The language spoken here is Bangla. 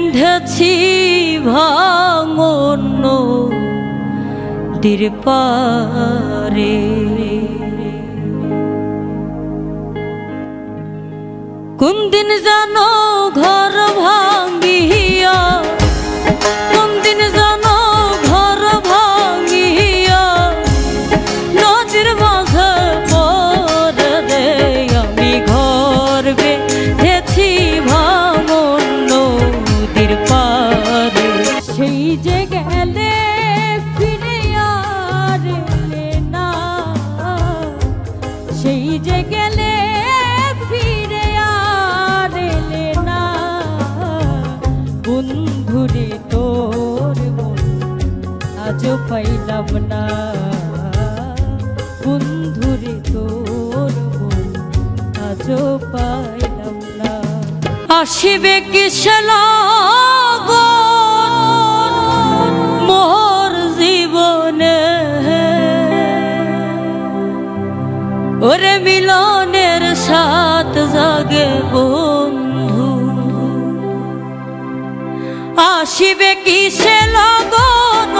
বেঁধেছি ভাঙন দীর্পারে কোন দিন জানো ঘর ভা সেই যে গেলে ফিরে আর না সেই যে গেলে ফিরে আজও পাইলাম না। বন্ধুরে তোর আজও পাইলাম না। আসিবে কিসেল ওরে মিলনের সাত জাগে বন্ধু আসিবে কিসে লগন